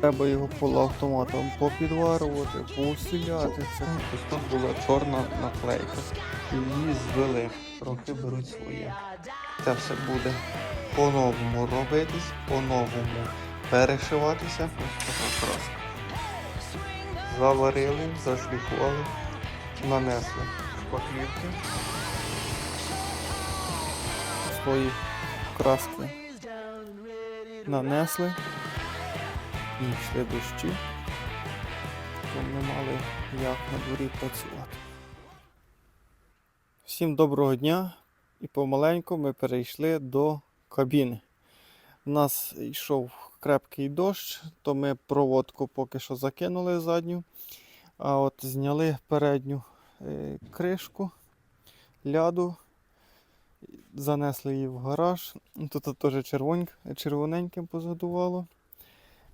Треба його полуавтоматом попідварувати, поусиляти. Це ось тут була чорна наклейка. Її звели, трохи беруть своє. Це все буде по-новому робитись, по-новому перешиватися. Ось. Заварили, зашліфували, нанесли шпаклівки. Свої краски нанесли. І йшли дощі, то ми мали як на дворі працювати. Всім доброго дня і помаленьку ми перейшли до кабіни. У нас йшов крепкий дощ, то ми проводку поки що закинули задню, а от зняли передню е, кришку ляду, занесли її в гараж. Тут теж червоненьким позадувало.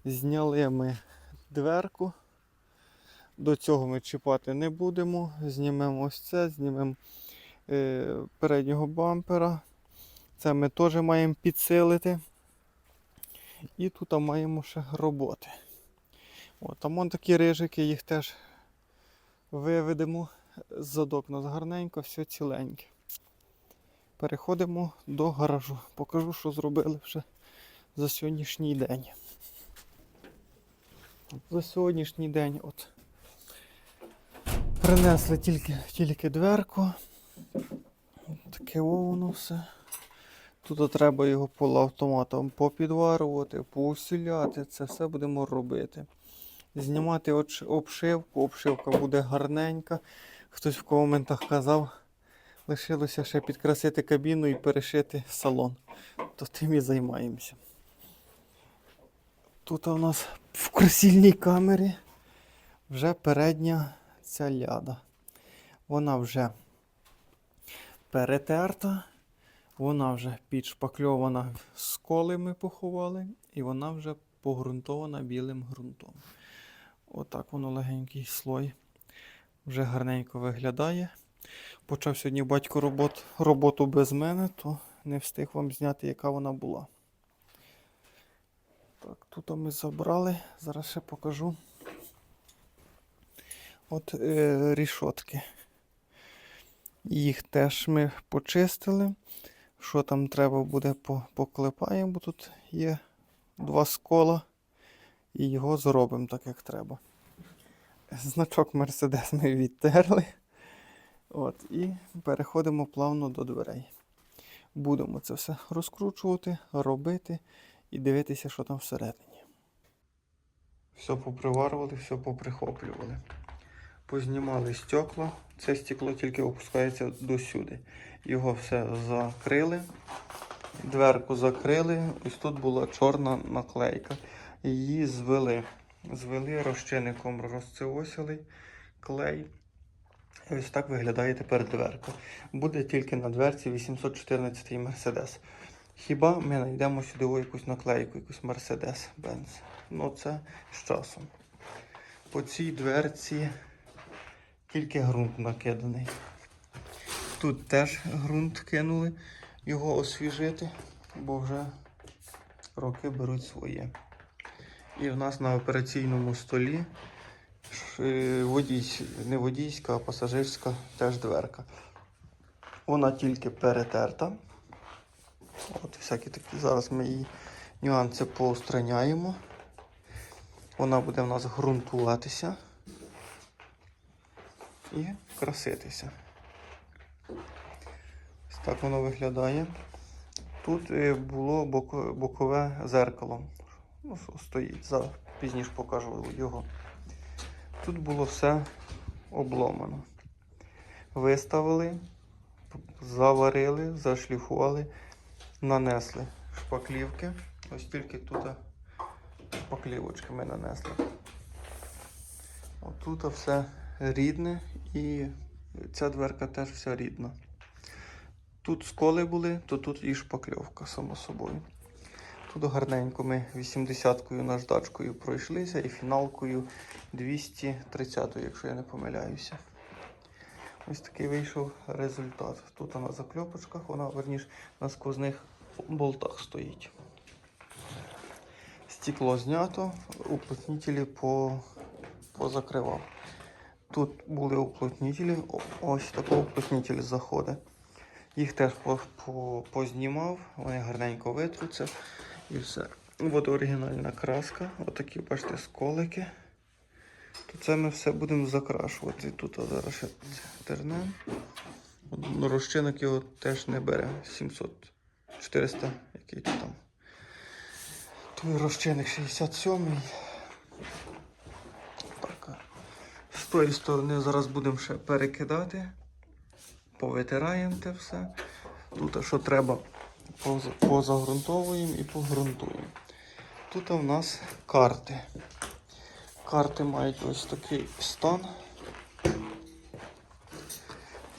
Зняли ми дверку. До цього ми чіпати не будемо. Знімемо ось це, знімемо е, переднього бампера. Це ми теж маємо підсилити. І тут маємо ще роботи. От, там вон такі рижики, їх теж виведемо. Задок у нас гарненько, все ціленьке. Переходимо до гаражу. Покажу, що зробили вже за сьогоднішній день. За сьогоднішній день от принесли тільки, тільки дверку. Таке воно все. Тут треба його полуавтоматом попідварувати, поусиляти. Це все будемо робити. Знімати обшивку. Обшивка буде гарненька. Хтось в коментах казав, лишилося ще підкрасити кабіну і перешити салон. То тим і займаємося. Тут у нас в красильній камері вже передня ця ляда. Вона вже перетерта, вона вже підшпакльована, сколи ми поховали, і вона вже погрунтована білим ґрунтом. Отак воно легенький слой. Вже гарненько виглядає. Почав сьогодні батько робот, роботу без мене, то не встиг вам зняти, яка вона була. Так, тут ми забрали. Зараз ще покажу. От е, рішотки. Їх теж ми почистили. Що там треба буде, поклепаємо, бо тут є два скола. І його зробимо так, як треба. Значок Mercedes ми відтерли. От, і переходимо плавно до дверей. Будемо це все розкручувати, робити і дивитися, що там всередині. Все поприварювали, все поприхоплювали. Познімали стекла. Це стекло тільки опускається досюди. Його все закрили. Дверку закрили. Ось тут була чорна наклейка. Її звели. Звели розчинником, розцевосили клей. І ось так виглядає тепер дверка. Буде тільки на дверці 814 Mercedes. Хіба ми знайдемо сюди якусь наклейку, якусь Mercedes-Benz. Ну це з часом. По цій дверці тільки ґрунт накиданий. Тут теж ґрунт кинули, його освіжити, бо вже роки беруть своє. І в нас на операційному столі е, водійсь, не водійська, а пасажирська теж дверка. Вона тільки перетерта. От всякі такі. Зараз ми її нюанси поустраняємо. Вона буде в нас ґрунтуватися і краситися. Ось так воно виглядає. Тут е, було бокове зеркало. Ну, стоїть. Зараз пізніше покажу його. Тут було все обломано. Виставили, заварили, зашліфували, нанесли шпаклівки. Ось тільки тут шпаклівочки ми нанесли. Отут все рідне і ця дверка теж вся рідна. Тут сколи були, то тут і шпакльовка, само собою. Тут гарненько ми 80-кою наждачкою пройшлися і фіналкою 230, якщо я не помиляюся. Ось такий вийшов результат. Тут на закльопочках, вона верніш на сквозних болтах стоїть. Стекло знято, уплотнителі по, позакривав. Тут були уплотнителі, ось такий уплотнитель заходить. Їх теж по, по, познімав, вони гарненько витруться і все. От оригінальна краска, отакі, бачите, сколики. То це ми все будемо закрашувати. Тут зараз ще тернем. Ну, Розчинок його теж не бере. 700, 400, який то там. Той розчинник 67-й. Так. З тої сторони зараз будемо ще перекидати. Повитираємо те все. Тут що треба, поза- позагрунтовуємо і погрунтуємо. Тут у нас карти. Карти мають ось такий стан.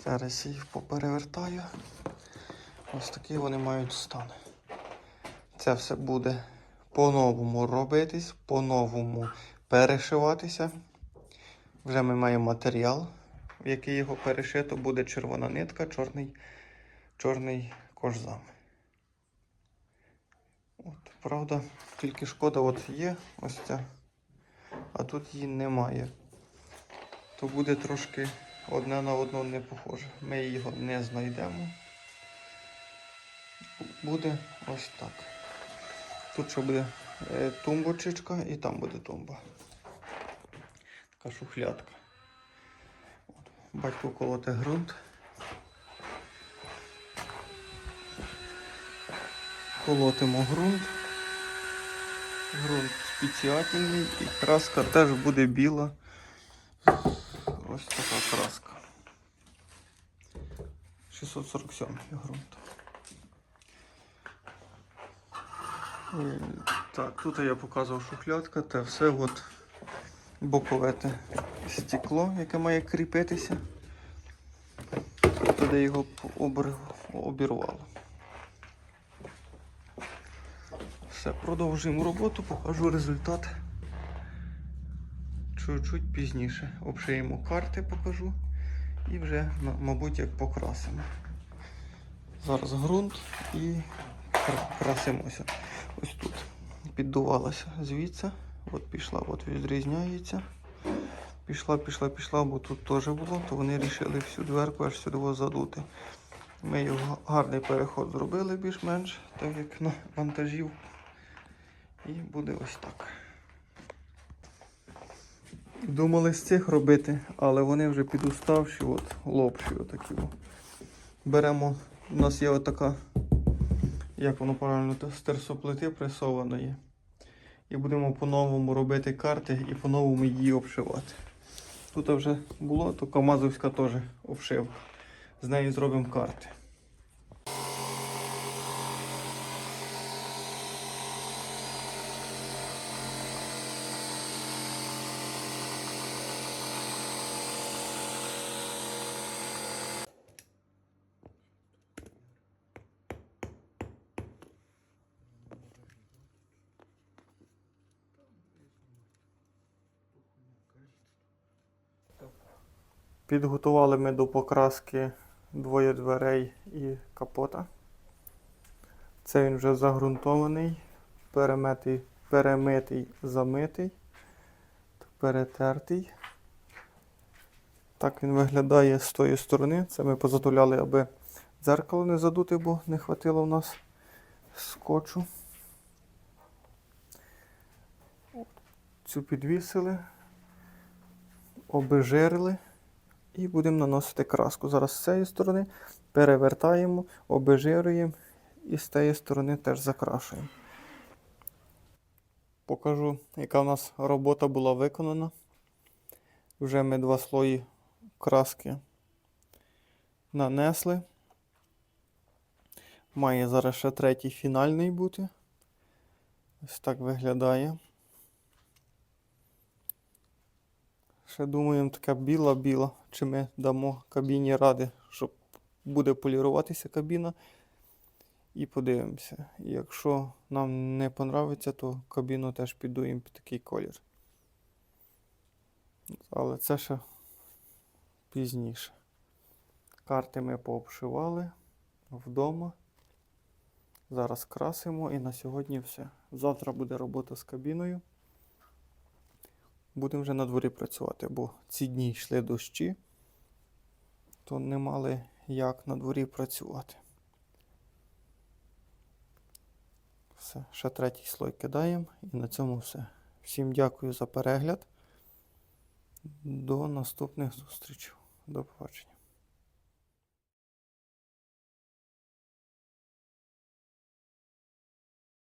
Зараз я їх поперевертаю. Ось такий вони мають стан. Це все буде по-новому робитись, по-новому перешиватися. Вже ми маємо матеріал, в який його перешито, буде червона нитка, чорний, чорний кожзам. От, правда, тільки шкода, от є ось ця, а тут її немає. То буде трошки одне на одно не похоже. Ми його не знайдемо. Буде ось так. Тут ще буде е, тумбочечка і там буде тумба. Така шухлядка. От. Батько колоте ґрунт. Колотимо ґрунт. Ґрунт спеціальний і краска теж буде біла. Ось така краска. 647 ґрунт. Е, Так, тут я показував шухлядка, те все от бокове те стекло, яке має кріпитися. Туди його обірвало. Все, продовжуємо роботу, покажу результат. Чуть-чуть пізніше. Обшиємо карти, покажу. І вже, мабуть, як покрасимо. Зараз ґрунт і кра- красимося. Ось тут піддувалася звідси. От пішла, от відрізняється. Пішла, пішла, пішла, бо тут теж було, то вони вирішили всю дверку аж сюди задути. Ми його гарний переход зробили більш-менш, так як на вантажів. І буде ось так. Думали з цих робити, але вони вже підуставші, от лопші отакі. Беремо, у нас є отака, як воно правильно, з терсоплити пресованої. І будемо по-новому робити карти і по-новому її обшивати. Тут вже було, то Камазовська теж обшивка. З нею зробимо карти. Підготували ми до покраски двоє дверей і капота. Це він вже загрунтований, перемитий, перемитий, замитий, перетертий. Так він виглядає з тої сторони. Це ми позатуляли, аби дзеркало не задути, бо не хватило в нас скотчу. Цю підвісили, обезжирили. І будемо наносити краску. Зараз з цієї сторони перевертаємо, обезжирюємо і з тієї сторони теж закрашуємо. Покажу, яка в нас робота була виконана. Вже ми два слої краски нанесли. Має зараз ще третій фінальний бути. Ось так виглядає. Ще думаємо, така біла-біла. Чи ми дамо кабіні ради, щоб буде поліруватися кабіна. І подивимося. Якщо нам не понравиться, то кабіну теж підуємо під такий колір. Але це ще пізніше. Карти ми пообшивали вдома. Зараз красимо і на сьогодні все. Завтра буде робота з кабіною. Будемо вже на дворі працювати, бо ці дні йшли дощі, то не мали як на дворі працювати. Все, ще третій слой кидаємо і на цьому все. Всім дякую за перегляд. До наступних зустрічей. До побачення.